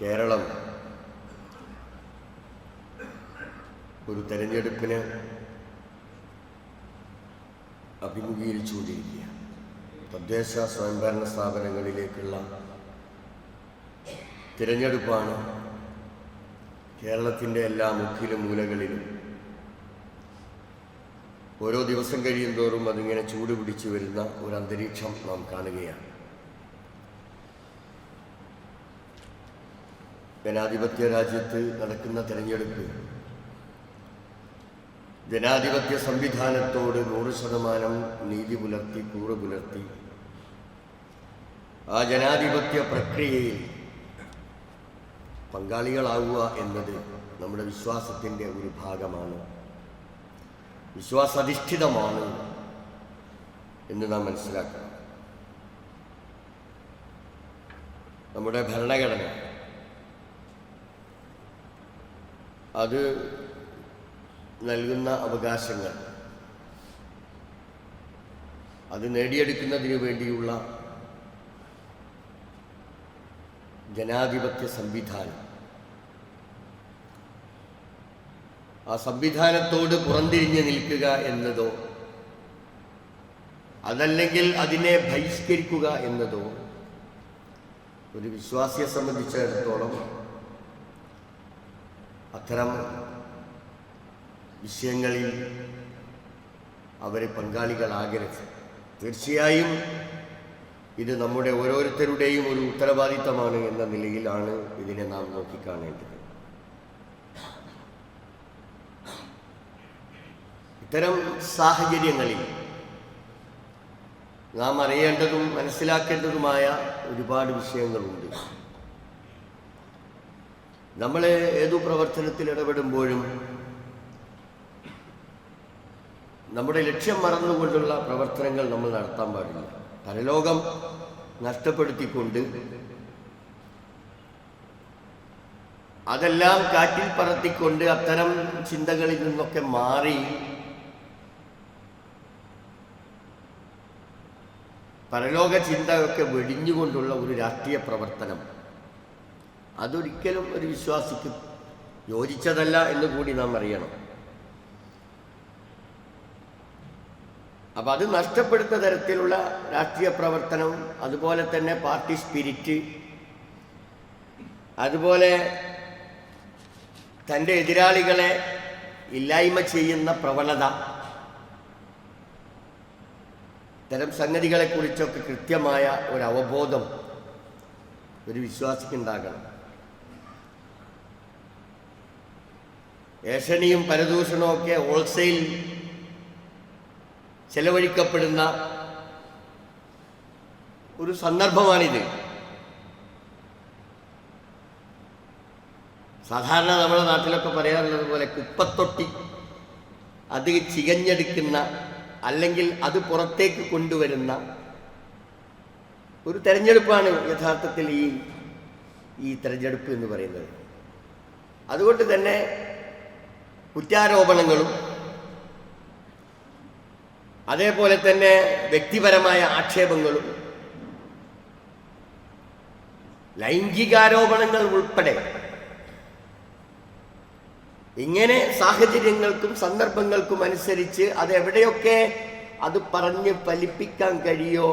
കേരളം. ഒരു തെരഞ്ഞെടുപ്പിന് അഭിമുഖീകരിച്ചുകൊണ്ടിരിക്കുക തദ്ദേശ സ്വയംഭരണ സ്ഥാപനങ്ങളിലേക്കുള്ള തിരഞ്ഞെടുപ്പാണ് കേരളത്തിന്റെ എല്ലാ മുക്കിലും മൂലകളിലും. ഓരോ ദിവസം കഴിയും തോറും അതിങ്ങനെ ചൂട് പിടിച്ചു വരുന്ന ഒരു അന്തരീക്ഷം നാം കാണുകയാണ്. ജനാധിപത്യ രാജ്യത്ത് നടക്കുന്ന തെരഞ്ഞെടുപ്പ്. ജനാധിപത്യ സംവിധാനത്തോട് നൂറ് ശതമാനം നീതി പുലർത്തി കൂറ് പുലർത്തി. ആ ജനാധിപത്യ പ്രക്രിയയിൽ പങ്കാളികളാവുക എന്നത് നമ്മുടെ വിശ്വാസത്തിന്റെ ഒരു ഭാഗമാണ്. വിശ്വാസാധിഷ്ഠിതമാണ് എന്ന് നാം മനസ്സിലാക്കണം. നമ്മുടെ ഭരണഘടന അത് നൽകുന്ന അവകാശങ്ങൾ. അത് നേടിയെടുക്കുന്നതിന് വേണ്ടിയുള്ള ജനാധിപത്യ സംവിധാനം. ആ സംവിധാനത്തോട് പുറന്തിരിഞ്ഞ് നിൽക്കുക എന്നതോ അതല്ലെങ്കിൽ അതിനെ ബഹിഷ്കരിക്കുക എന്നതോ ഒരു വിശ്വാസിയെ സംബന്ധിച്ചിടത്തോളം അത്തരം വിഷയങ്ങളിൽ അവരെ പങ്കാളികളാകരുത്. തീർച്ചയായും ഇത് നമ്മുടെ ഓരോരുത്തരുടെയും ഒരു ഉത്തരവാദിത്തമാണ് എന്ന നിലയിലാണ് ഇതിനെ നാം നോക്കിക്കാണേണ്ടത്. ഇത്തരം സാഹചര്യങ്ങളിൽ നാം അറിയേണ്ടതും മനസ്സിലാക്കേണ്ടതുമായ ഒരുപാട് വിഷയങ്ങളുണ്ട്. നമ്മൾ ഏതു പ്രവർത്തനത്തിൽ ഇടപെടുമ്പോഴും നമ്മുടെ ലക്ഷ്യം മറന്നുകൊണ്ടുള്ള പ്രവർത്തനങ്ങൾ നമ്മൾ നടത്താൻ പാടില്ല. പരലോകം നഷ്ടപ്പെടുത്തിക്കൊണ്ട് അതെല്ലാം കാറ്റിൽ പറത്തിക്കൊണ്ട് അത്തരം ചിന്തകളിൽ നിന്നൊക്കെ മാറി പരലോക ചിന്തയൊക്കെ വെടിഞ്ഞുകൊണ്ടുള്ള ഒരു രാഷ്ട്രീയ പ്രവർത്തനം. അതൊരിക്കലും ഒരു വിശ്വാസിക്ക് യോജിച്ചതല്ല എന്ന് കൂടി നാം അറിയണം. അപ്പം അത് നഷ്ടപ്പെടുന്ന തരത്തിലുള്ള രാഷ്ട്രീയ പ്രവർത്തനം അതുപോലെ തന്നെ പാർട്ടി സ്പിരിറ്റ് അതുപോലെ തന്റെ എതിരാളികളെ ഇല്ലായ്മ ചെയ്യുന്ന പ്രവണത ഇത്തരം സംഗതികളെക്കുറിച്ചൊക്കെ കൃത്യമായ ഒരു അവബോധം ഒരു വിശ്വാസിക്കുണ്ടാകണം. ഏഷണിയും പരദൂഷണവും ഒക്കെ ഹോൾസെയിൽ ചെലവഴിക്കപ്പെടുന്ന ഒരു സന്ദർഭമാണിത്. സാധാരണ നമ്മുടെ നാട്ടിലൊക്കെ പറയാറുള്ളത് പോലെ കുപ്പത്തൊട്ടി അത് ചികഞ്ഞെടുക്കുന്ന അല്ലെങ്കിൽ അത് പുറത്തേക്ക് കൊണ്ടുവരുന്ന ഒരു തെരഞ്ഞെടുപ്പാണ് യഥാർത്ഥത്തിൽ ഈ ഈ തെരഞ്ഞെടുപ്പ് എന്ന് പറയുന്നത്. അതുകൊണ്ട് തന്നെ കുറ്റാരോപണങ്ങളും അതേപോലെ തന്നെ വ്യക്തിപരമായ ആക്ഷേപങ്ങളും ലൈംഗികാരോപണങ്ങൾ ഉൾപ്പെടെ ഇങ്ങനെ സാഹചര്യങ്ങൾക്കും സന്ദർഭങ്ങൾക്കും അനുസരിച്ച് അത് എവിടെയൊക്കെ അത് പറഞ്ഞ് ഫലിപ്പിക്കാൻ കഴിയോ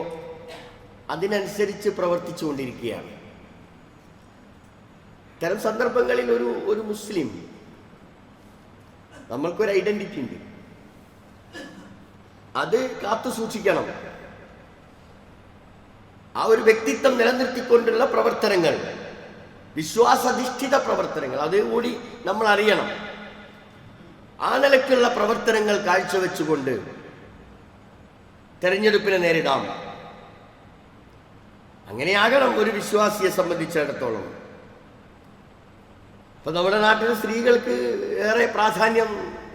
അതിനനുസരിച്ച് പ്രവർത്തിച്ചുകൊണ്ടിരിക്കുകയാണ്. ഇത്തരം സന്ദർഭങ്ങളിൽ ഒരു ഒരു മുസ്ലിം നമ്മൾക്കൊരു ഐഡന്റിറ്റി ഉണ്ട്. അത് കാത്തു സൂക്ഷിക്കണം. ആ ഒരു വ്യക്തിത്വം നിലനിർത്തിക്കൊണ്ടുള്ള പ്രവർത്തനങ്ങൾ വിശ്വാസധിഷ്ഠിത പ്രവർത്തനങ്ങൾ അതുകൂടി നമ്മൾ അറിയണം ആ നിലക്കുള്ള പ്രവർത്തനങ്ങൾ കാഴ്ചവെച്ചുകൊണ്ട് തെരഞ്ഞെടുപ്പിനെ നേരിടാം. അങ്ങനെയാകണം ഒരു വിശ്വാസിയെ സംബന്ധിച്ചിടത്തോളം. ഇപ്പൊ നമ്മുടെ നാട്ടിൽ സ്ത്രീകൾക്ക് ഏറെ പ്രാധാന്യം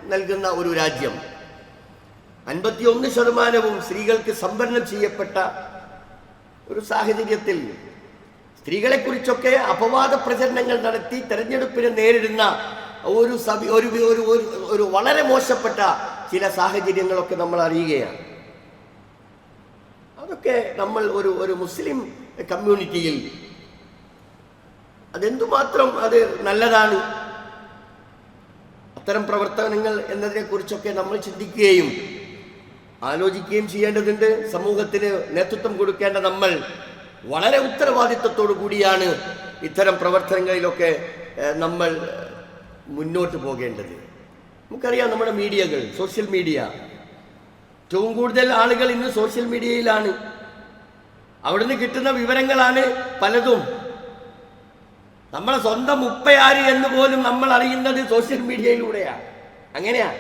നൽകുന്ന ഒരു രാജ്യം. അൻപത്തിയൊന്ന് ശതമാനവും സ്ത്രീകൾക്ക് സംവരണം ചെയ്യപ്പെട്ട ഒരു സാഹചര്യത്തിൽ സ്ത്രീകളെക്കുറിച്ചൊക്കെ അപവാദ പ്രചരണങ്ങൾ നടത്തി തെരഞ്ഞെടുപ്പിനെ നേരിടുന്ന ഒരു സഭ ഒരു ഒരു- ഒരു വളരെ മോശപ്പെട്ട ചില സാഹചര്യങ്ങളൊക്കെ നമ്മൾ അറിയുകയാണ്. അതൊക്കെ നമ്മൾ ഒരു ഒരു മുസ്ലിം കമ്മ്യൂണിറ്റിയിൽ അതെന്തുമാത്രം അത് നല്ലതാണ്? അത്തരം പ്രവർത്തനങ്ങൾ എന്നതിനെ കുറിച്ചൊക്കെ നമ്മൾ ചിന്തിക്കുകയും ആലോചിക്കുകയും ചെയ്യേണ്ടതുണ്ട്. സമൂഹത്തിന് നേതൃത്വം കൊടുക്കേണ്ട നമ്മൾ വളരെ ഉത്തരവാദിത്വത്തോടു കൂടിയാണ് ഇത്തരം പ്രവർത്തനങ്ങളിലൊക്കെ നമ്മൾ മുന്നോട്ട് പോകേണ്ടത്. നമുക്കറിയാം നമ്മുടെ മീഡിയകൾ സോഷ്യൽ മീഡിയ. ഏറ്റവും കൂടുതൽ ആളുകൾ ഇന്ന് സോഷ്യൽ മീഡിയയിലാണ്. അവിടുന്ന് കിട്ടുന്ന വിവരങ്ങളാണ് പലതും. നമ്മളെ സ്വന്തം ഉപ്പയാര് എന്ന് പോലും നമ്മൾ അറിയുന്നത് സോഷ്യൽ മീഡിയയിലൂടെയാണ് അങ്ങനെയാ.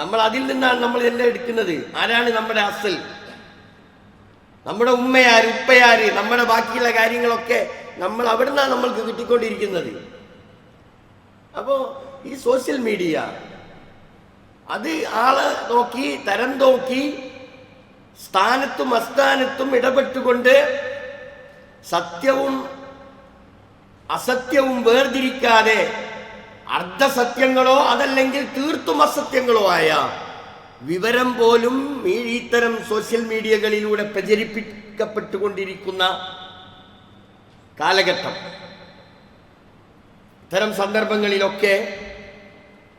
നമ്മൾ അതിൽ നിന്നാണ് നമ്മൾ എല്ലാം എടുക്കുന്നത്. ആരാണ് നമ്മുടെ അസൽ? നമ്മുടെ ഉമ്മയാര് ഉപ്പയാര് നമ്മുടെ ബാക്കിയുള്ള കാര്യങ്ങളൊക്കെ നമ്മൾ അവിടുന്നാണ് നമ്മൾക്ക് കിട്ടിക്കൊണ്ടിരിക്കുന്നത്. അപ്പോൾ ഈ സോഷ്യൽ മീഡിയ അത് ആളെ നോക്കി തരം നോക്കി സ്ഥാനത്തും അസ്ഥാനത്തും ഇടപെട്ടുകൊണ്ട് സത്യവും അസത്യവും വേർതിരിക്കാതെ അർദ്ധസത്യങ്ങളോ അതല്ലെങ്കിൽ തീർത്തും അസത്യങ്ങളോ ആയ വിവരം പോലും ഇത്തരം സോഷ്യൽ മീഡിയകളിലൂടെ പ്രചരിപ്പിക്കപ്പെട്ടുകൊണ്ടിരിക്കുന്ന കാലഘട്ടം. ഇത്തരം സന്ദർഭങ്ങളിലൊക്കെ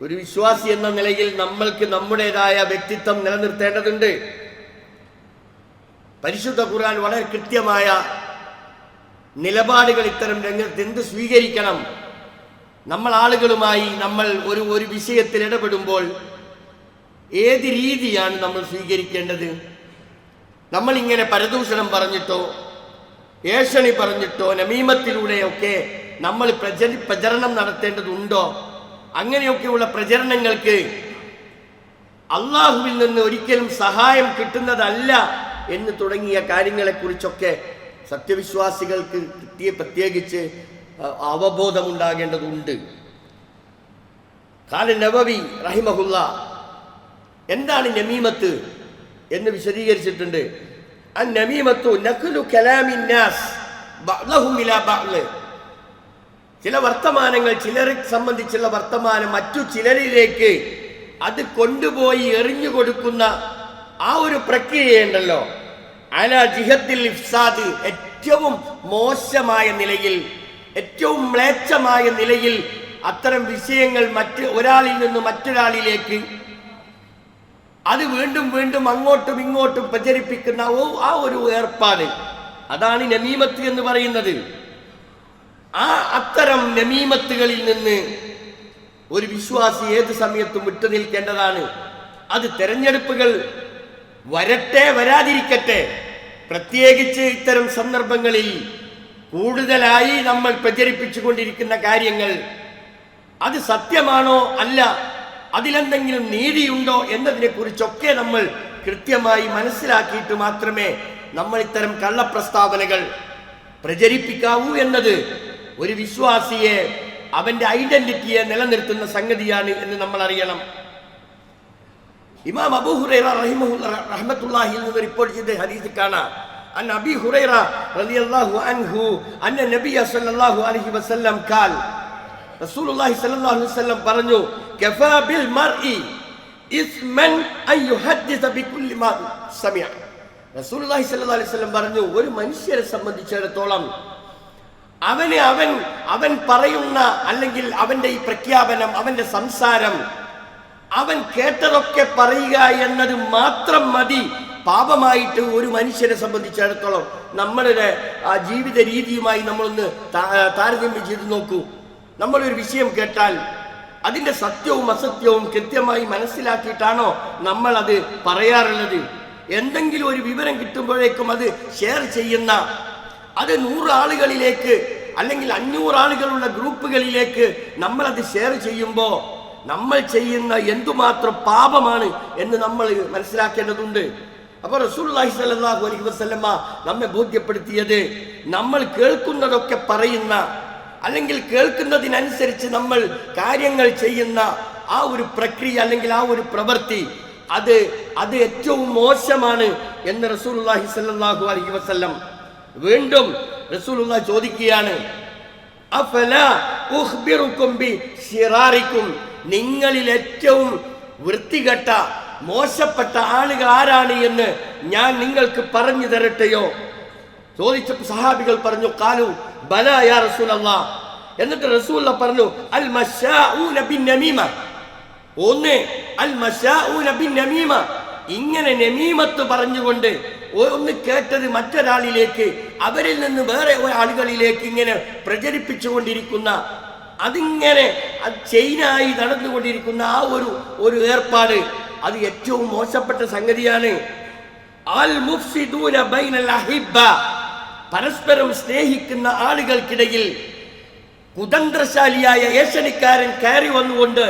ഒരു വിശ്വാസി എന്ന നിലയിൽ നമ്മൾക്ക് നമ്മുടേതായ വ്യക്തിത്വം നിലനിർത്തേണ്ടതുണ്ട്. പരിശുദ്ധ ഖുർആൻ വളരെ കൃത്യമായ നിലപാടുകൾ ഇത്തരം രംഗത്ത് എന്ത് സ്വീകരിക്കണം? നമ്മൾ ആളുകളുമായി നമ്മൾ ഒരു ഒരു വിഷയത്തിൽ ഇടപെടുമ്പോൾ ഏത് രീതിയാണ് നമ്മൾ സ്വീകരിക്കേണ്ടത്? നമ്മൾ ഇങ്ങനെ പരദൂഷണം പറഞ്ഞിട്ടോ ഏഷണി പറഞ്ഞിട്ടോ നമീമത്തിലൂടെയൊക്കെ നമ്മൾ പ്രചരി പ്രചരണം നടത്തേണ്ടതുണ്ടോ? അങ്ങനെയൊക്കെയുള്ള പ്രചരണങ്ങൾക്ക് അള്ളാഹുവിൽ നിന്ന് ഒരിക്കലും സഹായം കിട്ടുന്നതല്ല എന്ന് തുടങ്ങിയ കാര്യങ്ങളെക്കുറിച്ചൊക്കെ സത്യവിശ്വാസികൾക്ക് കിട്ടിയ പ്രത്യേകിച്ച് അവബോധമുണ്ടാകേണ്ടതുണ്ട്. കാല നവവി റഹിമഹുല്ല എന്താണ് നമീമത്ത് എന്ന് വിശദീകരിച്ചിട്ടുണ്ട്. ചില വർത്തമാനങ്ങൾ ചിലരെ സംബന്ധിച്ചുള്ള വർത്തമാനം മറ്റു ചിലരിലേക്ക് അത് കൊണ്ടുപോയി എറിഞ്ഞു കൊടുക്കുന്ന ആ ഒരു പ്രക്രിയയുണ്ടല്ലോ. അല ജിഹത്തിൽ ഇഫ്സാദ് ഏറ്റവും മോശമായ നിലയിൽ ഏറ്റവും മ്ലേച്ഛമായ നിലയിൽ അത്തരം വിഷയങ്ങൾ മറ്റ് ഒരാളിൽ നിന്ന് മറ്റൊരാളിലേക്ക് അത് വീണ്ടും വീണ്ടും അങ്ങോട്ടും ഇങ്ങോട്ടും പ്രചരിപ്പിക്കുന്ന ഓ ആ ഒരു ഏർപ്പാട്. അതാണ് നമീമത്ത് എന്ന് പറയുന്നത്. ആ അത്തരം നമീമത്തുകളിൽ നിന്ന് ഒരു വിശ്വാസി ഏത് സമയത്തും വിട്ടു നിൽക്കേണ്ടതാണ് അത് തെരഞ്ഞെടുപ്പുകൾ വരട്ടെ വരാതിരിക്കട്ടെ. പ്രത്യേകിച്ച് ഇത്തരം സന്ദർഭങ്ങളിൽ കൂടുതലായി നമ്മൾ പ്രചരിപ്പിച്ചു കൊണ്ടിരിക്കുന്ന കാര്യങ്ങൾ അത് സത്യമാണോ അല്ല അതിലെന്തെങ്കിലും നീതിയുണ്ടോ എന്നതിനെ കുറിച്ചൊക്കെ നമ്മൾ കൃത്യമായി മനസ്സിലാക്കിയിട്ട് മാത്രമേ നമ്മൾ ഇത്തരം കള്ളപ്രസ്താവനകൾ പ്രചരിപ്പിക്കാവൂ എന്നത് ഒരു വിശ്വാസിയെ അവന്റെ ഐഡന്റിറ്റിയെ നിലനിർത്തുന്ന സംഗതിയാണ് എന്ന് നമ്മൾ അറിയണം ഇമാം അബു ഹുറൈറ റഹിമഹുല്ല റഹ്മത്തുള്ളാഹിയിൽ നിന്ന് റിപ്പോർട്ട് ചെയ്ത ഹദീസ് കാണാം. അൻ അബി ഹുറൈറ റളിയല്ലാഹു അൻഹു അന്ന നബിയ സല്ലല്ലാഹു അലൈഹി വസല്ലം കാൽ റസൂലുള്ളാഹി സല്ലല്ലാഹു അലൈഹി വസല്ലം പറഞ്ഞു കഫാ ബിൽ മർഇ ഇസ്മൻ അൻ യുഹദ്ദിസ ബികുല്ലി മാ സമിഅ റസൂലുള്ളാഹി സല്ലല്ലാഹു അലൈഹി വസല്ലം പറഞ്ഞു ഒരു മനുഷ്യരെ സംബന്ധിച്ചിടത്തോളം അവനെ അവൻ അവൻ പറയുന്ന അല്ലെങ്കിൽ അവന്റെ ഈ പ്രഖ്യാപനം അവന്റെ സംസാരം അവൻ കേട്ടതൊക്കെ പറയുക എന്നത് മാത്രം മതി. പാപമായിട്ട് ഒരു മനുഷ്യനെ സംബന്ധിച്ചിടത്തോളം നമ്മളുടെ ആ ജീവിത രീതിയുമായി നമ്മളൊന്ന് താരതമ്യം ചെയ്ത് നോക്കൂ. നമ്മളൊരു വിഷയം കേട്ടാൽ അതിന്റെ സത്യവും അസത്യവും കൃത്യമായി മനസ്സിലാക്കിയിട്ടാണോ നമ്മൾ അത് പറയാറുള്ളത്. എന്തെങ്കിലും ഒരു വിവരം കിട്ടുമ്പോഴേക്കും അത് ഷെയർ ചെയ്യുന്ന അത് നൂറ് ആളുകളിലേക്ക് അല്ലെങ്കിൽ അഞ്ഞൂറ് ആളുകളുള്ള ഗ്രൂപ്പുകളിലേക്ക് നമ്മളത് ഷെയർ ചെയ്യുമ്പോൾ നമ്മൾ ചെയ്യുന്ന എന്തുമാത്രം പാപമാണ് എന്ന് നമ്മൾ മനസ്സിലാക്കേണ്ടതുണ്ട്. അപ്പോൾ സ്വല്ലല്ലാഹു അലൈഹി വസ്ലമ്മ നമ്മെ ബോധ്യപ്പെടുത്തിയത് നമ്മൾ കേൾക്കുന്നതൊക്കെ പറയുന്ന അല്ലെങ്കിൽ കേൾക്കുന്നതിനനുസരിച്ച് നമ്മൾ കാര്യങ്ങൾ ചെയ്യുന്ന ആ ഒരു പ്രക്രിയ അല്ലെങ്കിൽ ആ ഒരു പ്രവൃത്തി അത് അത് ഏറ്റവും മോശമാണ് എന്ന് റസൂലുള്ളാഹി സല്ലാഹു അലൈഹി വസല്ലം വീണ്ടും റസൂലുള്ള ചോദിക്കുകയാണ് അഫല ഉഖ്ബിറുക്കും ബി ശിറാറിക്കും? നിങ്ങളിൽ ഏറ്റവും വൃത്തികെട്ട മോശപ്പെട്ട ആളുകൾ ആരാണ് എന്ന് ഞാൻ നിങ്ങൾക്ക് പറഞ്ഞു തരട്ടെയോ? ചോദിച്ചപ്പോൾ സഹാബികൾ പറഞ്ഞു കാലു ബല യാ റസൂലല്ലാ. എന്നിട്ട് റസൂല്ല പറഞ്ഞു അൽ നമീമ ഒന്ന് അൽ നമീമ ഇങ്ങനെ നമീമത്ത് പറഞ്ഞുകൊണ്ട് ഒന്ന് കേട്ടത് മറ്റൊരാളിലേക്ക് അവരിൽ നിന്ന് വേറെ ആളുകളിലേക്ക് ഇങ്ങനെ പ്രചരിപ്പിച്ചുകൊണ്ടിരിക്കുന്ന അതിങ്ങനെ അത് ചെയിനായി നടന്നുകൊണ്ടിരിക്കുന്ന ആ ഒരു ഒരു ഏർപ്പാട് അത് ഏറ്റവും മോശപ്പെട്ട സംഗതിയാണ്. പരസ്പരം സ്നേഹിക്കുന്ന ആളുകൾക്കിടയിൽ കുതന്ത്രശാലിയായ ഏഷണിക്കാരൻ കയറി വന്നുകൊണ്ട്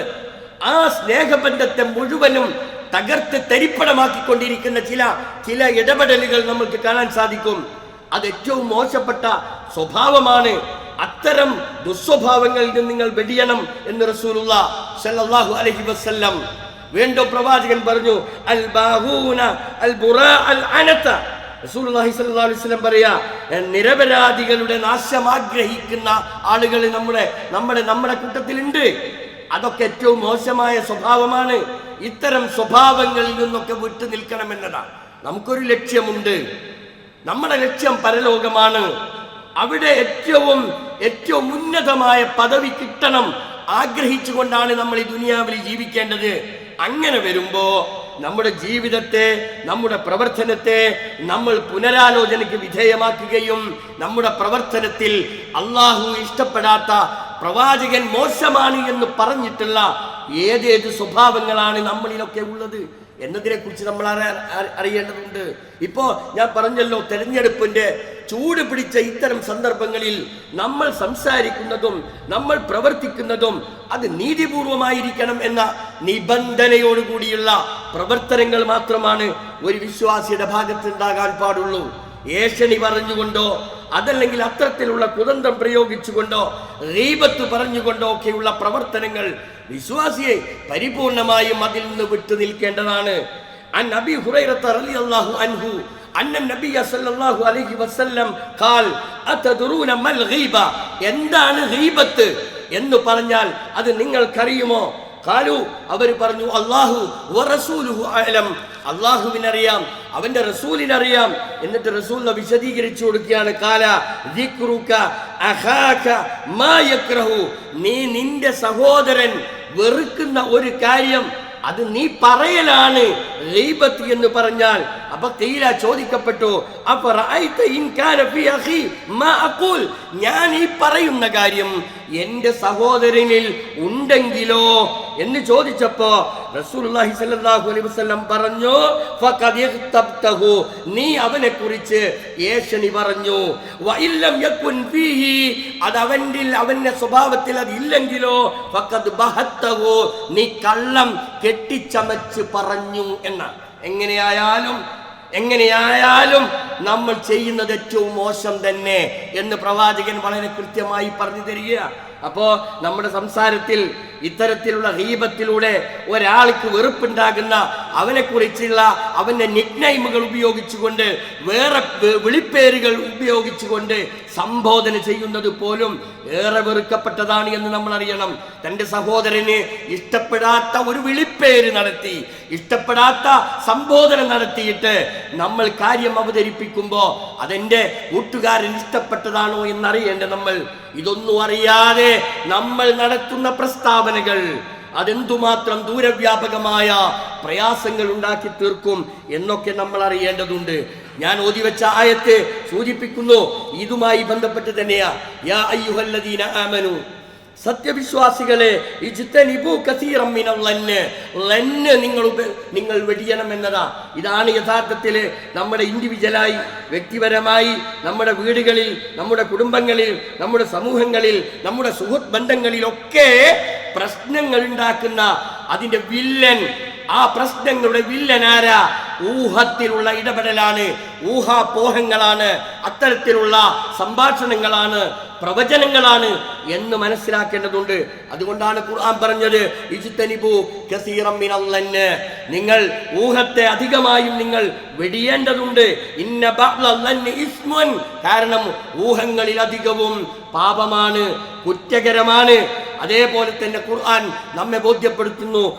ആ സ്നേഹബന്ധത്തെ മുഴുവനും തകർത്ത് തരിപ്പണമാക്കിക്കൊണ്ടിരിക്കുന്ന ചില ചില ഇടപെടലുകൾ നമുക്ക് കാണാൻ സാധിക്കും. അത് ഏറ്റവും മോശപ്പെട്ട സ്വഭാവമാണ്. അത്തരം ദുസ്വഭാവങ്ങളിൽ നിന്ന് നിങ്ങൾ വെടിയണം എന്ന് റസൂലുള്ള സല്ലല്ലാഹു അലൈഹി വസല്ലം വീണ്ടും പ്രവാചകൻ പറഞ്ഞു അൽ ബാഹൂന അൽ അനത റസൂലുള്ളാഹി അലൈഹി വസല്ലം പറയാ നിരപരാധികളുടെ നാശം ആഗ്രഹിക്കുന്ന ആളുകൾ നമ്മുടെ നമ്മുടെ നമ്മുടെ കൂട്ടത്തിലുണ്ട്. അതൊക്കെ ഏറ്റവും മോശമായ സ്വഭാവമാണ്. ഇത്തരം സ്വഭാവങ്ങളിൽ നിന്നൊക്കെ വിട്ടു നിൽക്കണം എന്നതാണ്. നമുക്കൊരു ലക്ഷ്യമുണ്ട്. നമ്മുടെ ലക്ഷ്യം പരലോകമാണ്. അവിടെ ഏറ്റവും ഏറ്റവും ഉന്നതമായ പദവി കിട്ടണം ആഗ്രഹിച്ചുകൊണ്ടാണ് നമ്മൾ ഈ ദുനിയാവിൽ ജീവിക്കേണ്ടത്. അങ്ങനെ വരുമ്പോ നമ്മുടെ ജീവിതത്തെ നമ്മുടെ പ്രവർത്തനത്തെ നമ്മൾ പുനരാലോചനയ്ക്ക് വിധേയമാക്കുകയും നമ്മുടെ പ്രവർത്തനത്തിൽ അള്ളാഹു ഇഷ്ടപ്പെടാത്ത പ്രവാചകൻ മോശമാണ് എന്ന് പറഞ്ഞിട്ടുള്ള ഏതേത് സ്വഭാവങ്ങളാണ് നമ്മളിലൊക്കെ ഉള്ളത്? എന്നതിനെ കുറിച്ച് നമ്മൾ അറിയേണ്ടതുണ്ട്. ഇപ്പോ ഞാൻ പറഞ്ഞല്ലോ തെരഞ്ഞെടുപ്പിന്റെ ചൂട് പിടിച്ച ഇത്തരം സന്ദർഭങ്ങളിൽ നമ്മൾ സംസാരിക്കുന്നതും നമ്മൾ പ്രവർത്തിക്കുന്നതും അത് നീതിപൂർവമായിരിക്കണം എന്ന നിബന്ധനയോടുകൂടിയുള്ള പ്രവർത്തനങ്ങൾ മാത്രമാണ് ഒരു വിശ്വാസിയുടെ ഭാഗത്ത് ഉണ്ടാകാൻ പാടുള്ളൂ. ഏഷണി പറഞ്ഞുകൊണ്ടോ അതല്ലെങ്കിൽ അത്തരത്തിലുള്ള കുതന്ത്രം പ്രയോഗിച്ചുകൊണ്ടോ റീബത്ത് പറഞ്ഞുകൊണ്ടോ ഒക്കെയുള്ള പ്രവർത്തനങ്ങൾ വിശ്വാസിയെ പരിപൂർണമായും അതിൽ നിന്ന് വിട്ടു നിൽക്കേണ്ടതാണ്. قال എന്താണ് എന്ന് പറഞ്ഞാൽ അത് നിങ്ങൾക്കറിയുമോ? കാലു അവർ പറഞ്ഞു അള്ളാഹു അലം അള്ളാഹുവിനറിയാം അവന്റെ റസൂലിനറിയാം. എന്നിട്ട് റസൂലിനെ വിശദീകരിച്ചു കൊടുക്കുകയാണ് കാല നീ നിന്റെ സഹോദരൻ വെറുക്കുന്ന ഒരു കാര്യം അത് നീ പറയലാണ് എന്ന് പറഞ്ഞാൽ. അപ്പൊ തീര ചോദിക്കപ്പെട്ടു ഞാൻ ഈ പറയുന്ന കാര്യം എന്റെ സഹോദരനിൽ ഉണ്ടെങ്കിലോ എന്ന് ചോദിച്ചപ്പോ റസൂലുള്ളാഹി സ്വല്ലല്ലാഹു അലൈഹി വസല്ലം പറഞ്ഞു നീ അവനെ കുറിച്ച് ഏഷണി പറഞ്ഞു. വഇല്ലം യകുൻ ഫീഹി അത് അവന്റെ അവന്റെ സ്വഭാവത്തിൽ അത് ഇല്ലെങ്കിലോ ഫഖദ് നീ കള്ളം കെട്ടിച്ചമച്ച് പറഞ്ഞു എന്നാണ്. എങ്ങനെയായാലും എങ്ങനെയായാലും നമ്മൾ ചെയ്യുന്നത് ഏറ്റവും മോശം തന്നെ എന്ന് പ്രവാചകൻ വളരെ കൃത്യമായി പറഞ്ഞു തരിക അപ്പോ നമ്മുടെ സംസാരത്തിൽ ഇത്തരത്തിലുള്ള ഹീബത്തിലൂടെ ഒരാൾക്ക് വെറുപ്പുണ്ടാകുന്ന അവനെ കുറിച്ചുള്ള അവന്റെ നിക്നൈമുകൾ ഉപയോഗിച്ചുകൊണ്ട് വേറെ വിളിപ്പേരുകൾ ഉപയോഗിച്ചുകൊണ്ട് സംബോധന ചെയ്യുന്നത് പോലും ഏറെ വെറുക്കപ്പെട്ടതാണ് എന്ന് നമ്മൾ അറിയണം. തന്റെ സഹോദരന് ഇഷ്ടപ്പെടാത്ത ഒരു വിളിപ്പേര് നടത്തി ഇഷ്ടപ്പെടാത്ത സംബോധന നടത്തിയിട്ട് നമ്മൾ കാര്യം അവതരിപ്പിക്കുമ്പോ അതെന്റെ കൂട്ടുകാരൻ ഇഷ്ടപ്പെട്ടതാണോ എന്നറിയേണ്ട നമ്മൾ. ഇതൊന്നും അറിയാതെ നമ്മൾ നടത്തുന്ന പ്രസ്താവനകൾ അതെന്തുമാത്രം ദൂരവ്യാപകമായ പ്രയാസങ്ങൾ ഉണ്ടാക്കി തീർക്കും എന്നൊക്കെ നമ്മൾ അറിയേണ്ടതുണ്ട്. ഞാൻ ഓതി വെച്ച ആയത്ത് സൂചിപ്പിക്കുന്നു. ഇതുമായി ബന്ധപ്പെട്ട് തന്നെയാ. യാ അയ്യുഹല്ലദീന ആമനു. സത്യവിശ്വാസികളെ ലന്ന്. നിങ്ങൾ നിങ്ങൾ വെടിയണം എന്നതാ. ഇതാണ് യഥാർത്ഥത്തിൽ നമ്മുടെ ഇൻഡിവിജ്വലായി വ്യക്തിപരമായി നമ്മുടെ വീടുകളിൽ നമ്മുടെ കുടുംബങ്ങളിൽ നമ്മുടെ സമൂഹങ്ങളിൽ നമ്മുടെ സുഹൃത്ത് ബന്ധങ്ങളിലൊക്കെ പ്രശ്നങ്ങൾ ഉണ്ടാക്കുന്ന അതിന്റെ വില്ലൻ. ആ പ്രശ്നങ്ങളുടെ വില്ലൻ ആരാ? ഊഹത്തിലുള്ള ഇടപെടലാണ് ഊഹാപോഹങ്ങളാണ് അത്തരത്തിലുള്ള സംഭാഷണങ്ങളാണ് പ്രവചനങ്ങളാണ് എന്ന് മനസ്സിലാക്കേണ്ടതുണ്ട്. അതുകൊണ്ടാണ് ഖുർആൻ പറഞ്ഞത് നിങ്ങൾ ഊഹത്തെ അധികമായും നിങ്ങൾ വെടിയേണ്ടതുണ്ട്. ഇന്ന ഇസ്മുൻ. കാരണം ഊഹങ്ങളിൽ അധികവും പാപമാണ് കുറ്റകരമാണ്. അതേപോലെ തന്നെ ഖുർആൻ നമ്മെ ബോധ്യപ്പെടുത്തുന്നു.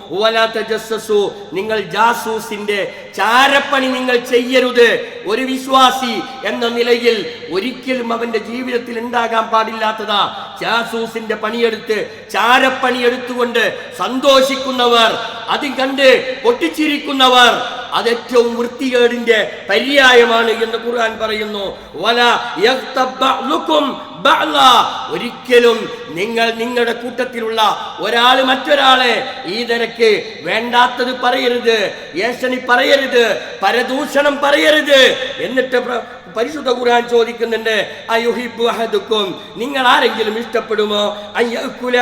നിങ്ങൾ ജാസൂസിന്റെ ചാരപ്പണി നിങ്ങൾ ചെയ്യരുത്. ഒരു വിശ്വാസി എന്ന നിലയിൽ ഒരിക്കലും അവന്റെ ജീവിതത്തിൽ ഉണ്ടാകാൻ പാടില്ലാത്തതാ. ജാസൂസിന്റെ പണിയെടുത്ത് ചാരപ്പണി എടുത്തുകൊണ്ട് സന്തോഷിക്കുന്നവർ അത് കണ്ട് പൊട്ടിച്ചിരിക്കുന്നവർ അത് ഏറ്റവും വൃത്തികേടിന്റെ പര്യായമാണ് എന്ന് ഖുർആൻ പറയുന്നു. ഒരിക്കലും നിങ്ങൾ നിങ്ങളുടെ കൂട്ടത്തിലുള്ള ഒരാൾ മറ്റൊരാളെ ഈ നിരക്ക് വേണ്ടാത്തത് പറയരുത് ഏഷണി പറയരുത് പരദൂഷണം പറയരുത്. എന്നിട്ട് പരിശുദ്ധ ഖുർആൻ ചോദിക്കുന്നുണ്ട് അയുഹിബ്ബു അഹദുക്കും? നിങ്ങൾ ആരെങ്കിലും ഇഷ്ടപ്പെടുമോ? അയ്യക്കുല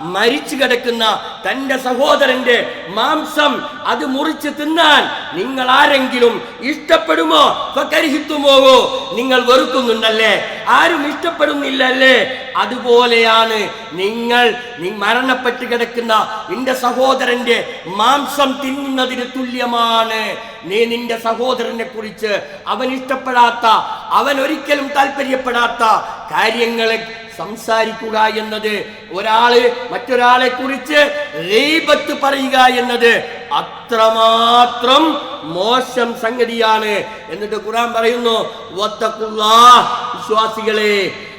മരിച്ചു കിടക്കുന്ന തന്റെ സഹോദരന്റെ മാംസം അത് മുറിച്ച് തിന്നാൻ നിങ്ങൾ ആരെങ്കിലും ഇഷ്ടപ്പെടുമോ? ഫകരിഹിത്തുമോവോ നിങ്ങൾ വെറുക്കുന്നുണ്ടല്ലേ? ആരും ഇഷ്ടപ്പെടുന്നില്ലല്ലേ? അതുപോലെയാണ് നിങ്ങൾ മരണപ്പെട്ട് കിടക്കുന്ന നിന്റെ സഹോദരന്റെ മാംസം തിന്നുന്നതിന് തുല്യമാണ്. നീ നിന്റെ സഹോദരനെ കുറിച്ച് അവൻ ഇഷ്ടപ്പെടാത്ത അവൻ ഒരിക്കലും താല്പര്യപ്പെടാത്ത കാര്യങ്ങളെ സംസാരിക്കുക എന്നത് ഒരാൾ മറ്റൊരാളെ കുറിച്ച് റീബത്ത് പറയുക എന്നത് അത്രമാത്രം മോശം സംഗതിയാണ്. എന്നിട്ട് ഖുർആൻ പറയുന്നു വിശ്വാസികളെ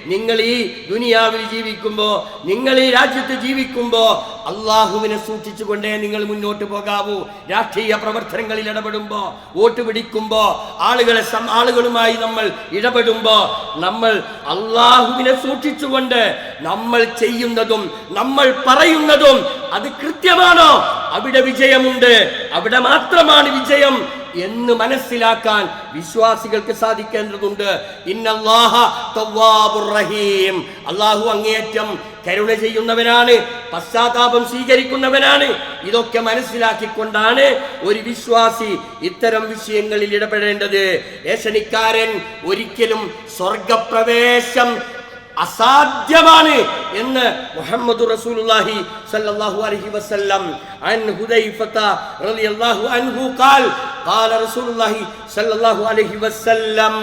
നിങ്ങൾ ഈ ദുനിയാവിൽ ജീവിക്കുമ്പോൾ നിങ്ങൾ ഈ രാജ്യത്ത് ജീവിക്കുമ്പോൾ അള്ളാഹുവിനെ സൂക്ഷിച്ചുകൊണ്ടേ നിങ്ങൾ മുന്നോട്ട് പോകാവൂ. രാഷ്ട്രീയ പ്രവർത്തനങ്ങളിൽ ഇടപെടുമ്പോൾ വോട്ട് പിടിക്കുമ്പോ ആളുകളെ ആളുകളുമായി നമ്മൾ ഇടപെടുമ്പോൾ നമ്മൾ അള്ളാഹുവിനെ സൂക്ഷിച്ചുകൊണ്ട് നമ്മൾ ചെയ്യുന്നതും നമ്മൾ പറയുന്നതും അത് കൃത്യമാണോ? അവിടെ വിജയമുണ്ട്. അവിടെ മാത്രമാണ് വിജയം. എന്ന് മനസ്സിലാക്കാൻ വിശ്വാസികൾക്ക് സാധിക്കേണ്ടതുണ്ട്. റഹീം. അള്ളാഹു അങ്ങേയറ്റം കരുണ ചെയ്യുന്നവനാണ് പശ്ചാത്താപം സ്വീകരിക്കുന്നവനാണ്. ഇതൊക്കെ മനസ്സിലാക്കിക്കൊണ്ടാണ് ഒരു വിശ്വാസി ഇത്തരം വിഷയങ്ങളിൽ ഇടപെടേണ്ടത്. ഏഷണിക്കാരൻ ഒരിക്കലും സ്വർഗപ്രവേശം അസാധ്യമാണ് എന്ന് മുഹമ്മദ് റസൂലുള്ളാഹി സല്ലല്ലാഹു അലൈഹി വസല്ലം അൻ ഹുദൈഫത റളിയല്ലാഹു അൻഹു ഖാൽ قال رسول الله صلى الله عليه وسلم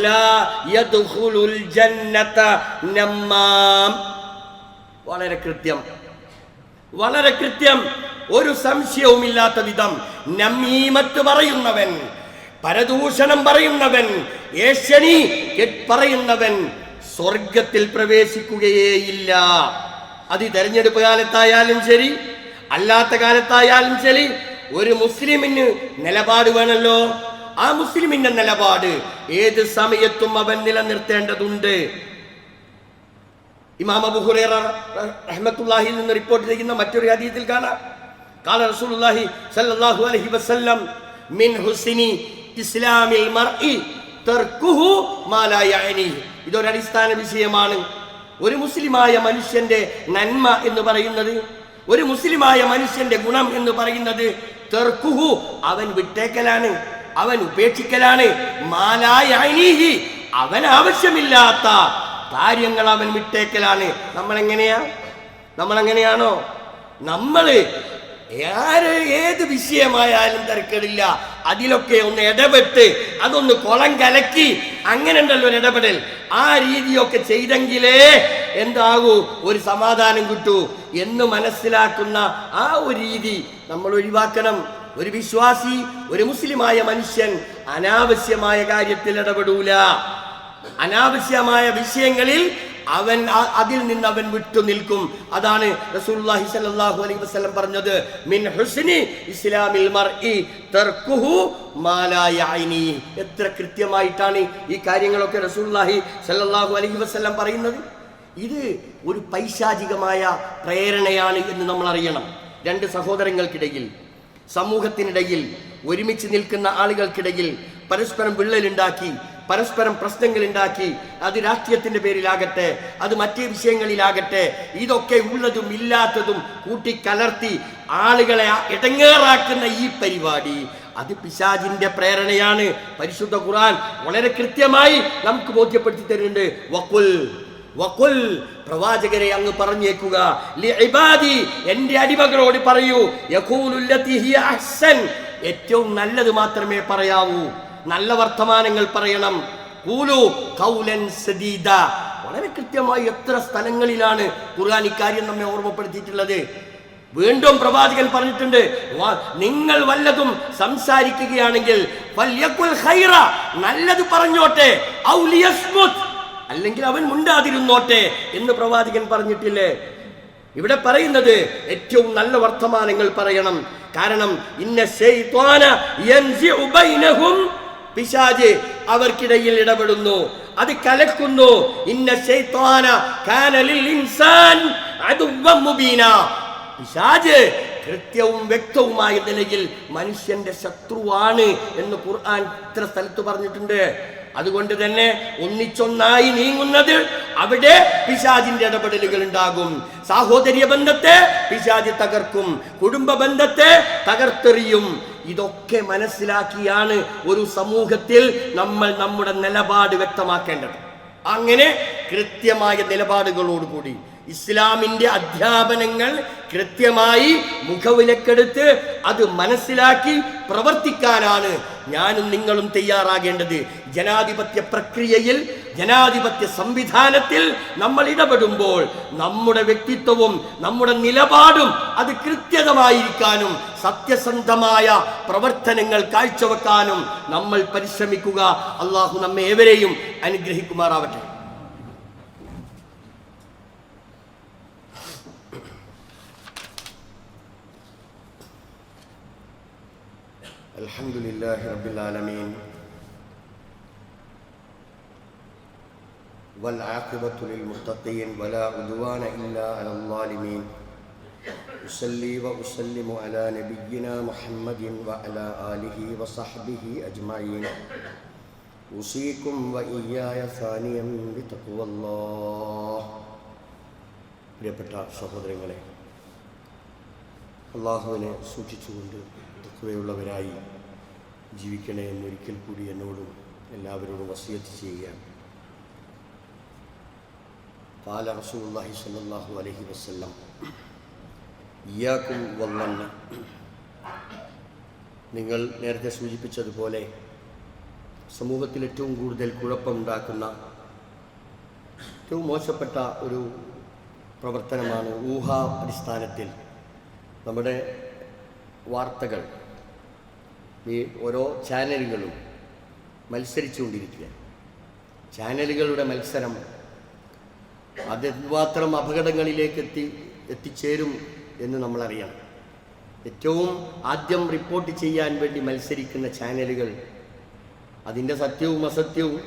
لا يدخل الجنة نمام വളരെ കൃത്യം വളരെ കൃത്യം ഒരു സംശയവുമില്ലാത്ത വിധം നമ്മീമത്ത് പറയുന്നവൻ പരദൂഷണം പറയുന്നവൻ ഏഷ്യനി പറയുന്നവൻ സ്വർഗത്തിൽ പ്രവേശിക്കുകയേയില്ല അത് ഈ തെരഞ്ഞെടുപ്പ് കാലത്തായാലും ശരി അല്ലാത്ത കാലത്തായാലും ശരി ഒരു മുസ്ലിമിന് നിലപാട് വേണമല്ലോ ആ മുസ്ലിമിന്റെ നിലപാട് ഏത് സമയത്തും അവൻ നിലനിർത്തേണ്ടതുണ്ട് ഇമാം അബു ഹുറൈറ റഹ്മത്തുള്ളാഹിയിൽ നിന്ന് റിപ്പോർട്ട് ചെയ്യുന്ന മറ്റൊരു ഹദീസിൽ കാണാം قال رسول الله صلى الله عليه وسلم من حسن اسلام المرء تركه ما لا يعنيه ഇതൊരു അടിസ്ഥാന വിഷയമാണ്. ഒരു മുസ്ലിമായ മനുഷ്യന്റെ നന്മ എന്ന് പറയുന്നത് ഒരു മുസ്ലിമായ മനുഷ്യന്റെ ഗുണം എന്ന് പറയുന്നത് തെർക്കുഹു അവൻ വിട്ടേക്കലാണ് അവൻ ഉപേക്ഷിക്കലാണ്. മാലായ അനീഹി അവൻ ആവശ്യമില്ലാത്ത കാര്യങ്ങൾ അവൻ വിട്ടേക്കലാണ്. നമ്മൾ എങ്ങനെയാ നമ്മൾ എങ്ങനെയാണോ നമ്മൾ ആര് ഏത് വിഷയമായാലും തിരക്കേടില്ല. അതിലൊക്കെ ഒന്ന് ഇടപെട്ട് അതൊന്ന് കുളം കലക്കി അങ്ങനെ ഉണ്ടല്ലോ ഒരു ഇടപെടൽ. ആ രീതിയൊക്കെ ചെയ്തെങ്കിലേ എന്താകൂ? ഒരു സമാധാനം കിട്ടൂ. എന്ന് മനസ്സിലാക്കുന്ന ആ ഒരു രീതി നമ്മൾ ഒഴിവാക്കണം. ഒരു വിശ്വാസി ഒരു മുസ്ലിമായ മനുഷ്യൻ അനാവശ്യമായ കാര്യത്തിൽ ഇടപെടൂല. അനാവശ്യമായ വിഷയങ്ങളിൽ അവൻ അതിൽ നിന്ന് അവൻ വിട്ടു നിൽക്കും. അതാണ് റസൂലുള്ളാഹി സ്വല്ലല്ലാഹു അലൈഹി വസല്ലം പറഞ്ഞത്. മിൻ ഹുസ്നി ഇസ്ലാമിൽ എത്ര കൃത്യമായിട്ടാണ് ഈ കാര്യങ്ങളൊക്കെ റസൂലുള്ളാഹി സ്വല്ലല്ലാഹു അലൈഹി വസല്ലം പറയുന്നത്? ഇത് ഒരു പൈശാചികമായ പ്രേരണയാണ് എന്ന് നമ്മൾ അറിയണം. രണ്ട് സഹോദരങ്ങൾക്കിടയിൽ സമൂഹത്തിനിടയിൽ ഒരുമിച്ച് നിൽക്കുന്ന ആളുകൾക്കിടയിൽ പരസ്പരം വിള്ളലുണ്ടാക്കി പരസ്പരം പ്രശ്നങ്ങൾ ഉണ്ടാക്കി അത് രാഷ്ട്രീയത്തിന്റെ പേരിലാകട്ടെ അത് മറ്റേ വിഷയങ്ങളിലാകട്ടെ ഇതൊക്കെ ഉള്ളതും ഇല്ലാത്തതും കൂട്ടിക്കലർത്തി ആളുകളെ ഇടങ്ങേറാക്കുന്ന ഈ പരിപാടി അത് പിശാജിന്റെ പ്രേരണയാണ്. പരിശുദ്ധ ഖുർആൻ വളരെ കൃത്യമായി നമുക്ക് ബോധ്യപ്പെടുത്തി തരുന്നുണ്ട്. വക്കുൽ വക്കുൽ പ്രവാചകരെ അങ്ങ് പറഞ്ഞേക്കുക. എന്റെ അടിമകളോട് പറയൂ. ഏറ്റവും നല്ലത് മാത്രമേ പറയാവൂ. നല്ല വർത്തമാനങ്ങൾ പറയണം. ഖൂലു കൗലൻ സദീദ. വളരെ കൃത്യമായി എത്ര സ്ഥലങ്ങളിലാണ് ഖുർആൻ ഇക്കാര്യം നമ്മെ ഓർമ്മപ്പെടുത്തിയിട്ടുള്ളത്. വീണ്ടും പ്രവാചകൻ പറഞ്ഞിട്ടുണ്ട് "വാ- നിങ്ങൾ വല്ലതും സംസാരിക്കുകയാണെങ്കിൽ നല്ലത് പറഞ്ഞോട്ടെ അല്ലെങ്കിൽ അവൻ മുണ്ടാതിരുന്നോട്ടെ എന്ന് പ്രവാചകൻ പറഞ്ഞിട്ടില്ലേ? ഇവിടെ പറയുന്നത് ഏറ്റവും നല്ല വർത്തമാനങ്ങൾ പറയണം. കാരണം ഇന്ന പിശാജ് അവർക്കിടയിൽ ഇടപെടുന്നു. അത് കലക്കുന്നു. ഇന്ന ഇൻസാൻ മുബീന. പിശാജ് കൃത്യവും വ്യക്തവുമായ നിലയിൽ മനുഷ്യന്റെ ശത്രുവാണ് എന്ന് ഖുർആൻ ഇത്ര സ്ഥലത്ത് പറഞ്ഞിട്ടുണ്ട്. അതുകൊണ്ട് തന്നെ ഒന്നിച്ചൊന്നായി നീങ്ങുന്നത് അവിടെ പിശാജിന്റെ ഇടപെടലുകൾ ഉണ്ടാകും. സാഹോദര്യ ബന്ധത്തെ പിശാജ് തകർക്കും. കുടുംബ ബന്ധത്തെ തകർത്തെറിയും. ഇതൊക്കെ മനസ്സിലാക്കിയാണ് ഒരു സമൂഹത്തിൽ നമ്മൾ നമ്മുടെ നിലപാട് വ്യക്തമാക്കേണ്ടത്. അങ്ങനെ കൃത്യമായ നിലപാടുകളോടുകൂടി ഇസ്ലാമിന്റെ അധ്യാപനങ്ങൾ കൃത്യമായി മുഖവിലക്കെടുത്ത് അത് മനസ്സിലാക്കി പ്രവർത്തിക്കാനാണ് ഞാനും നിങ്ങളും തയ്യാറാകേണ്ടത്. ജനാധിപത്യ പ്രക്രിയയിൽ ജനാധിപത്യ സംവിധാനത്തിൽ നമ്മൾ ഇടപെടുമ്പോൾ നമ്മുടെ വ്യക്തിത്വവും നമ്മുടെ നിലപാടും അത് കൃത്യതമായിരിക്കാനും സത്യസന്ധമായ പ്രവർത്തനങ്ങൾ കാഴ്ചവെക്കാനും നമ്മൾ പരിശ്രമിക്കുക. അള്ളാഹു നമ്മെ ഏവരെയും അനുഗ്രഹിക്കുമാറാവട്ടെ. الحمد لله رب العالمين والعاقبة للمتقين ولا عدوان إلا على الظالمين أصلي وأسلم على نبينا محمد وعلى آله وصحبه أجمعين أوصيكم وإياي ثانيا بتقوى الله പ്രിയപ്പെട്ട സഹോദരങ്ങളെ അള്ളാഹുവിനെ സൂക്ഷിച്ചുകൊണ്ട് തക്കവയുള്ളവരായി ജീവിക്കണേ എന്നൊരിക്കൽ കൂടി എന്നോടും എല്ലാവരോടും വസിയത്ത് ചെയ്യുകയാണ് قال رسول الله صلى الله عليه وسلم ഇയാക്കും വന്ന നിങ്ങൾ നേരത്തെ സൂചിപ്പിച്ചതുപോലെ സമൂഹത്തിൽ ഏറ്റവും കൂടുതൽ കുഴപ്പമുണ്ടാക്കുന്ന ഏറ്റവും മോശപ്പെട്ട ഒരു പ്രവർത്തനമാണ് ഊഹാ അടിസ്ഥാനത്തിൽ നമ്മുടെ വാർത്തകൾ ഈ ഓരോ ചാനലുകളും മത്സരിച്ചുകൊണ്ടിരിക്കുക ചാനലുകളുടെ മത്സരം അതെന്തുമാത്രം അപകടങ്ങളിലേക്ക് എത്തി എത്തിച്ചേരും എന്ന് നമ്മളറിയണം. ഏറ്റവും ആദ്യം റിപ്പോർട്ട് ചെയ്യാൻ വേണ്ടി മത്സരിക്കുന്ന ചാനലുകൾ അതിന്റെ സത്യവും അസത്യവും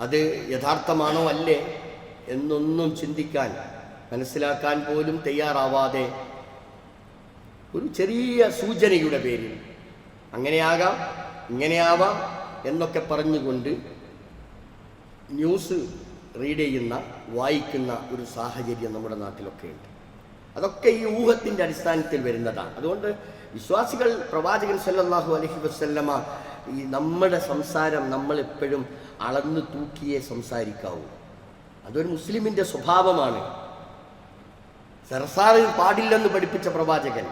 അത് യഥാർത്ഥമാണോ അല്ലേ എന്നൊന്നും ചിന്തിക്കാൻ മനസ്സിലാക്കാൻ പോലും തയ്യാറാവാതെ ഒരു ചെറിയ സൂചനയുടെ പേരിൽ. അങ്ങനെയാകാം ഇങ്ങനെയാവാം എന്നൊക്കെ പറഞ്ഞുകൊണ്ട് ന്യൂസ് റീഡ് ചെയ്യുന്ന വായിക്കുന്ന ഒരു സാഹചര്യം നമ്മുടെ നാട്ടിലൊക്കെ ഉണ്ട് അതൊക്കെ ഈ ഊഹത്തിന്റെ അടിസ്ഥാനത്തിൽ വരുന്നതാണ്. അതുകൊണ്ട് വിശ്വാസികൾ പ്രവാചകൻ സല്ലാഹു അലഹി വസല്ലമ ഈ നമ്മുടെ സംസാരം നമ്മൾ എപ്പോഴും അളന്നു തൂക്കിയേ സംസാരിക്കാവൂ. അതൊരു മുസ്ലിമിന്റെ സ്വഭാവമാണ്. സർസാറ് പാടില്ലെന്ന് പഠിപ്പിച്ച പ്രവാചകൻ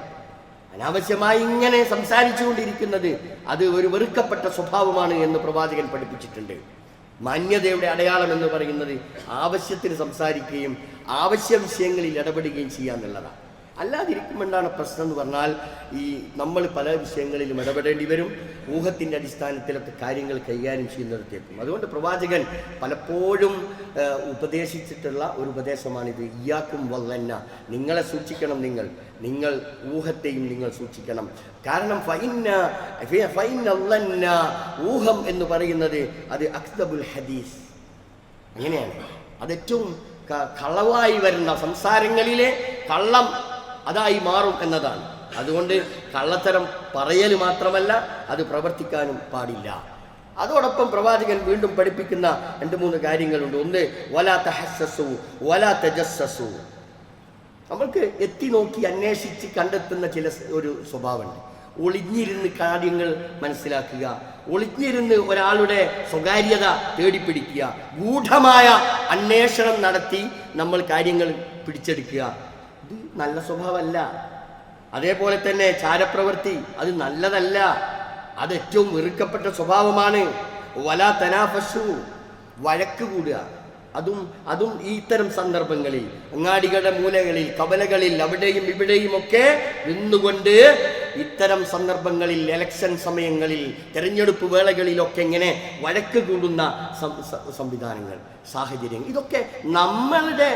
അനാവശ്യമായി ഇങ്ങനെ സംസാരിച്ചുകൊണ്ടിരിക്കുന്നത് അത് ഒരു വെറുക്കപ്പെട്ട സ്വഭാവമാണ് എന്ന് പ്രവാചകൻ പഠിപ്പിച്ചിട്ടുണ്ട്. മാന്യതയുടെ അടയാളം എന്ന് പറയുന്നത് ആവശ്യത്തിന് സംസാരിക്കുകയും ആവശ്യ വിഷയങ്ങളിൽ ഇടപെടുകയും ചെയ്യുക എന്നുള്ളതാണ്. അല്ലാതിരിക്കുമ്പോഴാണ് പ്രശ്നം എന്ന് പറഞ്ഞാൽ ഈ നമ്മൾ പല വിഷയങ്ങളിലും ഇടപെടേണ്ടി വരും. ഊഹത്തിന്റെ അടിസ്ഥാനത്തിലൊക്കെ കാര്യങ്ങൾ കൈകാര്യം ചെയ്യുന്നിടത്തേക്കും അതുകൊണ്ട് പ്രവാചകൻ പലപ്പോഴും ഉപദേശിച്ചിട്ടുള്ള ഒരു ഉപദേശമാണിത്. ഇയാക്കും വല്ലന്ന. നിങ്ങളെ സൂക്ഷിക്കണം നിങ്ങൾ. നിങ്ങൾ ഊഹത്തെയും നിങ്ങൾ സൂക്ഷിക്കണം. കാരണം ഫൈന ഫൈന ഊഹം എന്ന് പറയുന്നത് അത് അക്തബുൽ ഹദീസ്. അങ്ങനെയാണ്. അത് ഏറ്റവും കളവായി വരുന്ന സംസാരങ്ങളിലെ കള്ളം അതായി മാറും എന്നതാണ്. അതുകൊണ്ട് കള്ളത്തരം പറയൽ മാത്രമല്ല അത് പ്രവർത്തിക്കാനും പാടില്ല. അതോടൊപ്പം പ്രവാചകൻ വീണ്ടും പഠിപ്പിക്കുന്ന രണ്ട് മൂന്ന് കാര്യങ്ങളുണ്ട്. ഒന്ന് വലാ തഹസ്സസു വലാ തജസ്സസു. നമ്മൾക്ക് എത്തി നോക്കി അന്വേഷിച്ച് കണ്ടെത്തുന്ന ചില ഒരു സ്വഭാവമുണ്ട്. ഒളിഞ്ഞിരുന്ന് കാര്യങ്ങൾ മനസ്സിലാക്കുക ഒളിഞ്ഞിരുന്ന് ഒരാളുടെ സ്വകാര്യത തേടിപ്പിടിക്കുക ഗൂഢമായ അന്വേഷണം നടത്തി നമ്മൾ കാര്യങ്ങൾ പിടിച്ചെടുക്കുക. നല്ല സ്വഭാവമല്ല. അതേപോലെ തന്നെ ചാരപ്രവൃത്തി അത് നല്ലതല്ല. അത് ഏറ്റവും വെറുക്കപ്പെട്ട സ്വഭാവമാണ്. വല തനാഫസു വഴക്ക് കൂടുക. അതും അതും ഇത്തരം സന്ദർഭങ്ങളിൽ അങ്ങാടികളുടെ മൂലകളിൽ കവലകളിൽ അവിടെയും ഇവിടെയും ഒക്കെ നിന്നുകൊണ്ട് ഇത്തരം സന്ദർഭങ്ങളിൽ എലക്ഷൻ സമയങ്ങളിൽ തെരഞ്ഞെടുപ്പ് വേളകളിലൊക്കെ ഇങ്ങനെ വഴക്ക് കൂടുന്ന സംവിധാനങ്ങൾ സാഹചര്യം ഇതൊക്കെ നമ്മളുടെ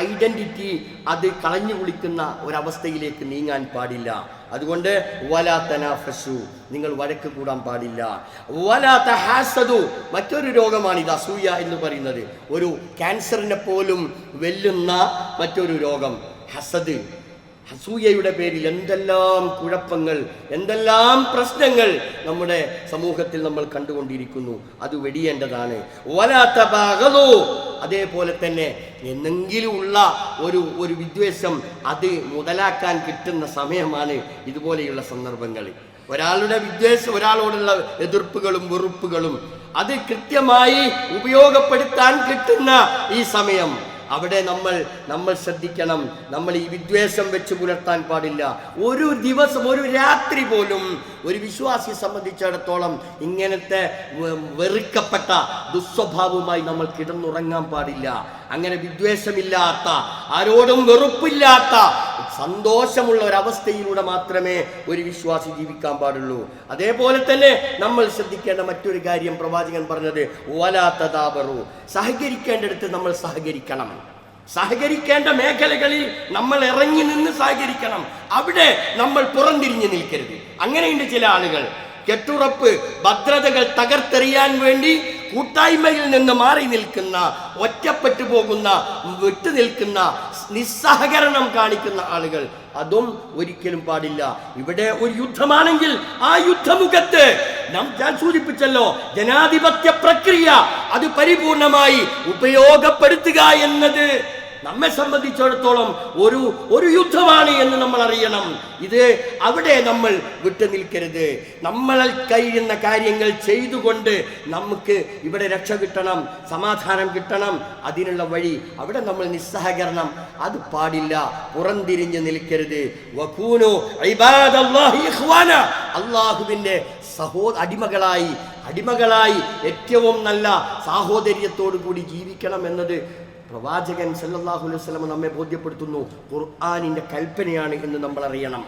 ഐഡന്റിറ്റി അത് കളഞ്ഞു കുളിക്കുന്ന ഒരവസ്ഥയിലേക്ക് നീങ്ങാൻ പാടില്ല. അതുകൊണ്ട് വലാ തനാഫസു നിങ്ങൾ വഴക്ക് കൂടാൻ പാടില്ല. വലാത്ത ഹാസദു മറ്റൊരു രോഗമാണ് ഇത് അസൂയ എന്ന് പറയുന്നത്. ഒരു ക്യാൻസറിനെ പോലും വെല്ലുന്ന മറ്റൊരു രോഗം ഹസദ്. അസൂയയുടെ പേരിൽ എന്തെല്ലാം കുഴപ്പങ്ങൾ എന്തെല്ലാം പ്രശ്നങ്ങൾ നമ്മുടെ സമൂഹത്തിൽ നമ്മൾ കണ്ടുകൊണ്ടിരിക്കുന്നു അത് വെടിയേണ്ടതാണ്. വലാത്ത ഭാഗതോ അതേപോലെ തന്നെ എന്നെങ്കിലും ഉള്ള ഒരു ഒരു വിദ്വേഷം അത് മുതലാക്കാൻ കിട്ടുന്ന സമയമാണ് ഇതുപോലെയുള്ള സന്ദർഭങ്ങൾ. ഒരാളുടെ വിദ്വേഷം ഒരാളോടുള്ള എതിർപ്പുകളും വെറുപ്പുകളും അത് കൃത്യമായി ഉപയോഗപ്പെടുത്താൻ കിട്ടുന്ന ഈ സമയം. അവിടെ നമ്മൾ നമ്മൾ ശ്രദ്ധിക്കണം. നമ്മൾ ഈ വിദ്വേഷം വെച്ച് പുലർത്താൻ പാടില്ല. ഒരു ദിവസം ഒരു രാത്രി പോലും ഒരു വിശ്വാസിയെ സംബന്ധിച്ചിടത്തോളം ഇങ്ങനത്തെ വെറുക്കപ്പെട്ട ദുസ്വഭാവവുമായി നമ്മൾ കിടന്നുറങ്ങാൻ പാടില്ല. അങ്ങനെ വിദ്വേഷമില്ലാത്ത ആരോടും വെറുപ്പില്ലാത്ത സന്തോഷമുള്ള ഒരവസ്ഥയിലൂടെ മാത്രമേ ഒരു വിശ്വാസി ജീവിക്കാൻ പാടുള്ളൂ. അതേപോലെ തന്നെ നമ്മൾ ശ്രദ്ധിക്കേണ്ട മറ്റൊരു കാര്യം പ്രവാചകൻ പറഞ്ഞത് ഓലാത്തതാപറു സഹകരിക്കേണ്ടടുത്ത് നമ്മൾ സഹകരിക്കണം. സഹകരിക്കേണ്ട മേഖലകളിൽ നമ്മൾ ഇറങ്ങി നിന്ന് സഹകരിക്കണം. അവിടെ നമ്മൾ പുറംതിരിഞ്ഞു നിൽക്കരുത്. അങ്ങനെയുണ്ട് ചില ആളുകൾ. കെട്ടുറപ്പ് ഭദ്രതകൾ തകർത്തെറിയാൻ വേണ്ടി കൂട്ടായ്മയിൽ നിന്ന് മാറി നിൽക്കുന്ന ഒറ്റപ്പെട്ടു പോകുന്ന വിട്ടു നിൽക്കുന്ന നിസ്സഹകരണം കാണിക്കുന്ന ആളുകൾ അതും ഒരിക്കലും പാടില്ല. ഇവിടെ ഒരു യുദ്ധമാണെങ്കിൽ ആ യുദ്ധമുഖത്ത് നാം ഞാൻ സൂചിപ്പിച്ചല്ലോ ജനാധിപത്യ പ്രക്രിയ അത് പരിപൂർണമായി ഉപയോഗപ്പെടുത്തുക എന്നത് നമ്മെ സംബന്ധിച്ചിടത്തോളം ഒരു ഒരു യുദ്ധമാണ് എന്ന് നമ്മൾ അറിയണം. ഇത് അവിടെ നമ്മൾ വിട്ടു നിൽക്കരുത്. നമ്മളാൽ കഴിയുന്ന കാര്യങ്ങൾ ചെയ്തുകൊണ്ട് നമുക്ക് ഇവിടെ രക്ഷ കിട്ടണം സമാധാനം കിട്ടണം അതിനുള്ള വഴി അവിടെ നമ്മൾ നിസ്സഹകരണം. അത് പാടില്ല. പുറംതിരിഞ്ഞ് നിൽക്കരുത്. അള്ളാഹുവിന്റെ സഹോ അടിമകളായി അടിമകളായി ഏറ്റവും നല്ല സാഹോദര്യത്തോടു കൂടി ജീവിക്കണം എന്നത് പ്രവാചകൻ സല്ലല്ലാഹു അലൈഹി വസല്ലം നമ്മെ ബോധ്യപ്പെടുത്തുന്നു. ഖുർആാനിന്റെ കൽപ്പനയാണ് എന്ന് നമ്മൾ അറിയണം.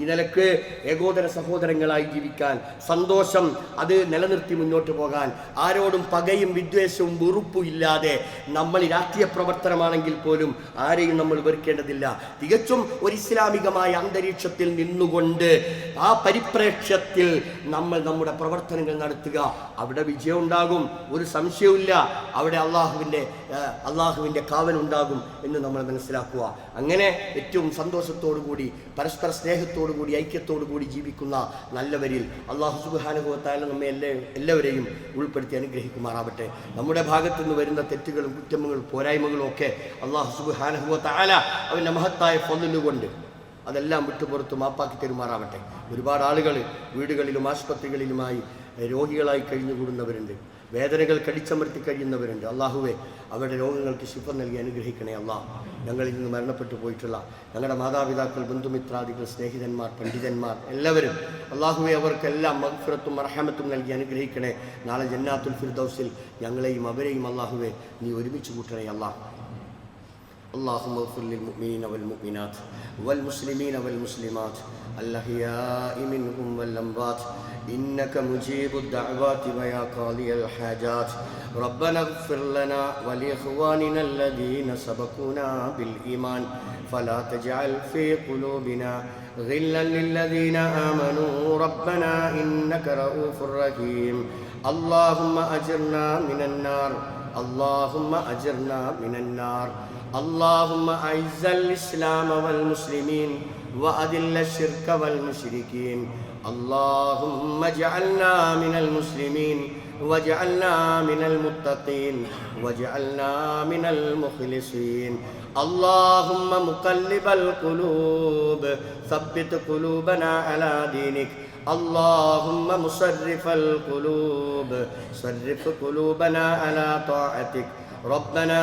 ഈ നിലയ്ക്ക് ഏകോദര സഹോദരങ്ങളായി ജീവിക്കാൻ സന്തോഷം അത് നിലനിർത്തി മുന്നോട്ട് പോകാൻ ആരോടും പകയും വിദ്വേഷവും വെറുപ്പും ഇല്ലാതെ നമ്മൾ രാഷ്ട്രീയ പ്രവർത്തനമാണെങ്കിൽ പോലും ആരെയും നമ്മൾ വെറുക്കേണ്ടതില്ല. തികച്ചും ഒരു ഇസ്ലാമികമായ അന്തരീക്ഷത്തിൽ നിന്നുകൊണ്ട് ആ പരിപ്രേക്ഷ്യത്തിൽ നമ്മൾ നമ്മുടെ പ്രവർത്തനങ്ങൾ നടത്തുക. അവിടെ വിജയം ഉണ്ടാകും ഒരു സംശയവും അവിടെ അള്ളാഹുവിന്റെ അള്ളാഹുവിന്റെ കാവലുണ്ടാകും എന്ന് നമ്മൾ മനസ്സിലാക്കുക. അങ്ങനെ ഏറ്റവും സന്തോഷത്തോടു കൂടി പരസ്പര സ്നേഹത്തോടു കൂടി ഐക്യത്തോടു കൂടി ജീവിക്കുന്ന നല്ലവരിൽ അള്ളാഹു സുബാനുഭവത്തായാലും നമ്മെ എല്ലാ എല്ലാവരെയും ഉൾപ്പെടുത്തി അനുഗ്രഹിക്കുമാറാവട്ടെ. നമ്മുടെ ഭാഗത്തു നിന്ന് വരുന്ന തെറ്റുകളും കുറ്റങ്ങളും പോരായ്മകളും ഒക്കെ അള്ളാഹു സുബാനുഭവത്തായാല അവന്റെ മഹത്തായ പൊന്നിലുകൊണ്ട് അതെല്ലാം വിട്ടുപുറത്ത് മാപ്പാക്കി തരുമാറാവട്ടെ. ഒരുപാട് ആളുകൾ വീടുകളിലും ആശുപത്രികളിലുമായി രോഗികളായി കഴിഞ്ഞുകൂടുന്നവരുണ്ട്. വേദനകൾ കടിച്ചമർത്തി കഴിയുന്നവരുണ്ട് അള്ളാഹുവെ അവരുടെ രോഗങ്ങൾക്ക് ശിഫ നൽകി അനുഗ്രഹിക്കണേ അള്ളാഹ് ഞങ്ങളിൽ നിന്ന് മരണപ്പെട്ടു പോയിട്ടുള്ള ഞങ്ങളുടെ മാതാപിതാക്കൾ ബന്ധുമിത്രാദികൾ സ്നേഹിതന്മാർ പണ്ഡിതന്മാർ എല്ലാവരും അള്ളാഹുവെ അവർക്കെല്ലാം മഗ്ഫിറത്തും അർഹമത്തും നൽകി അനുഗ്രഹിക്കണേ നാളെ ജന്നാത്തുൽ ഫിർദൗസിൽ ഞങ്ങളെയും അവരെയും അള്ളാഹുവെ നീ ഒരുമിച്ച് കൂട്ടണേ അള്ളാഹ് اللهم اغفر للمؤمنين والمؤمنات والمسلمين والمسلمات الأحياء منهم والأموات. إنك مجيب الدعوات ويا قاضي الحاجات. ربنا اغفر لنا ولإخواننا الذين سبقونا بالإيمان. فلا تجعل في قلوبنا غلا للذين آمنوا. ربنا إنك رؤوف رحيم. اللهم أجرنا من النار. اللهم أجرنا من النار. اللهم أعز الإسلام والمسلمين. وأذل الشرك والمشركين. اللهم اجعلنا من المسلمين واجعلنا من المتقين واجعلنا من المخلصين. اللهم مقلب القلوب ثبت قلوبنا على دينك. اللهم مصرف القلوب صرف قلوبنا على طاعتك. ربنا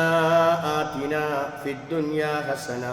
آتنا في الدنيا حسنة